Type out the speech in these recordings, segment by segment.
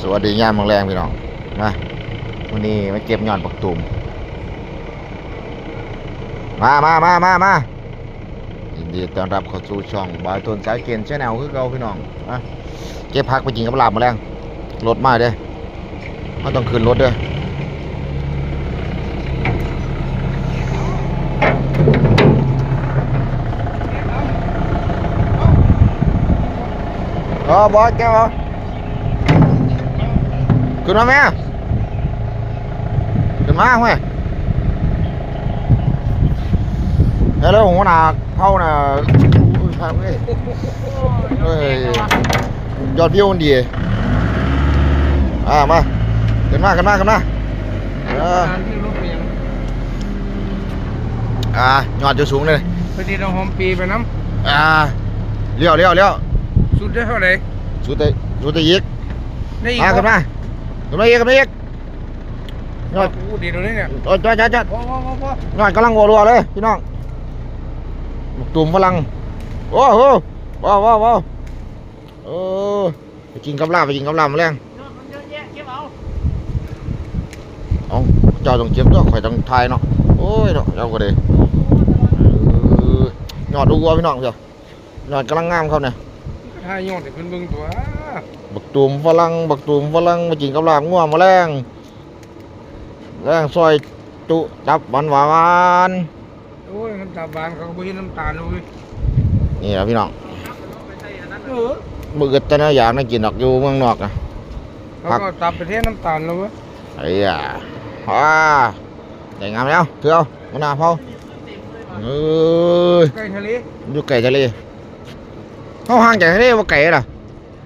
สวัสดียามเมืองแรงพี่น้องมาวันนี้มาเก็บยอดปักตุ่มมามามามามายินดีต้อนรับเข้าสู่ช่องบอยตนสายเกณฑ์ชแนลคือเก่าพี่น้องมาเก็บพักไปกินกับลาบมาแรงรถมาเด้ไม่ต้องขึ้นรถเด้อเออบอยแก้วเหัวหน้าเข้าน่ะ อุ้ยครับเว้ยเฮ้ยยอดวิวมันดีอ่ามาขึ้นมาขึ้นมาขึ้นมาเอออ่ายอดจะสูงเลยพอดีเรา กได้อีกมาขึ้นมาขึ้นมาอีกขึ้นมาอีกยอดอู้ดีตรงนี้เนี่ยโอ้ยจัดจัดจัดพอพอพอพอยอดกำลังรัวๆเลยพี่น้องหมกตุ่มฝรั่งโอ้โหว้าวว้าวว้าวเออไปกินกับลาบไปกินกับลาบมาแรงมันเยอะแยะเก็บเอาเอาเจ้าต้องเจ็บตัวข่อยต้องทายเนาะโอ้ยเนาะเจ้าก็ดีเออยอดดูวัวพี่น้องเจ้ายอดกำลังงามเขาเนี่ย ถ้ายอดให้เพิ่นเบิ่งตัวบักตุ่มฝรั่งบักตุ่มฝรั่งมากินกับลาบง่วงมาแรงแรงซอยจุจับหวานหวานโอ้ยน้ำตาบานเขาก็บ่เห็นน้ำตาลเลยนี่แหละพี่น้องเออมือแต่ละอย่างน่ากินดอกอยู่เมืองนอกนะเขาก็ตับไปเทศน้ำตาลแล้วเว้ยไอ้ยาว้าได้งามแล้วเถื่อมันน่าเผาเอ้ยใกล้ทะเลอยู่ไก่ทะเล เขาห่างจากทะเลว่าไก่ล่ะ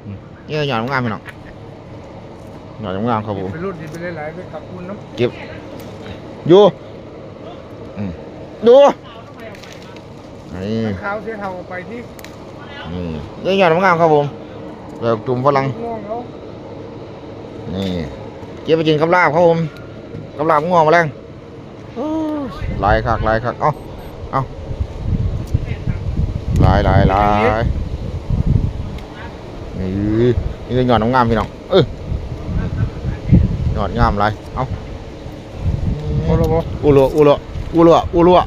อืมนี่หยอดงามพี่น้องหยอดงามครับผมไปรุ่นดิไปหลายๆไปกับคุณน้อยู่อืมดูนี่ำขาวเสียเท่าไปที่นี่นี่หยอดงามครับผมแบบตุ่มฝรั่งง่วงเขานี่เก็บไปกินกับลาบครับผมกับลาบง่วงมาแรงโอ้ยหลายคักหลายคักเอ้าเอ้าหลายหลายหลาย นี่นี่คือหยอดงามพี่น้องเออหยอดงามหลายเอ้าโอ้โหบ่อุลัวอุลัวอุลัวอุลัว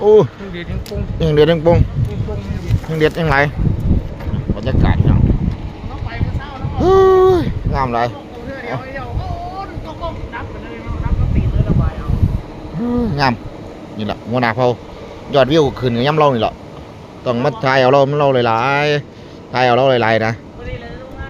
โอ้ทั้งดีทั้งปุ้งยังเดือดยังปงปุ้งปุ้งนี่ดียังเดือดยังไหลบรรยากาศพี่น้องน้องไปเมื่อเช้าน้องเฮ้ยงามหลายเดี๋ยวเดี๋ยวเดี๋ยวโอ้ต้องก้มนับไปเลยนับก็ตีเลยระบายเอางามนี่แหละหัวหน้าเผายอดวิวขึ้นกับย่ำเรานี่แหละต้องมาถ่ายเอาเรามันเราหลายๆถ่ายเอาเราหลายๆนะเ